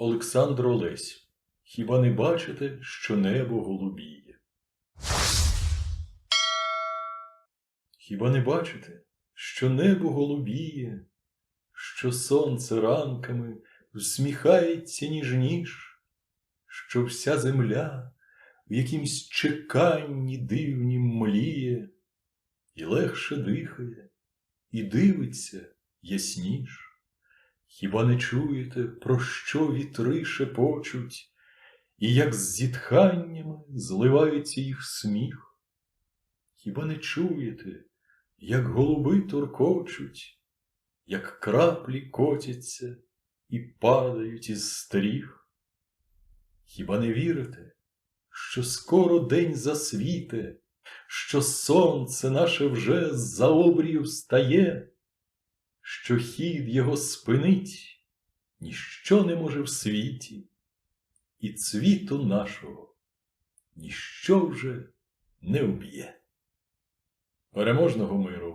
Олександр Олесь. Хіба не бачите, що небо голубіє? Хіба не бачите, що небо голубіє, що сонце ранками всміхається ніжніш, що вся земля в якимсь чеканні дивнім мліє, і легше дихає, і дивиться ясніш? Хіба не чуєте, про що вітри шепочуть, і як з зітханнями зливається їх сміх? Хіба не чуєте, як голуби торкочуть, як краплі котяться і падають із стріх? Хіба не вірите, що скоро день засвіте, що сонце наше вже за обрію встає? Що хід його спинить, ніщо не може в світі, і цвіту нашого ніщо вже не уб'є. Переможного миру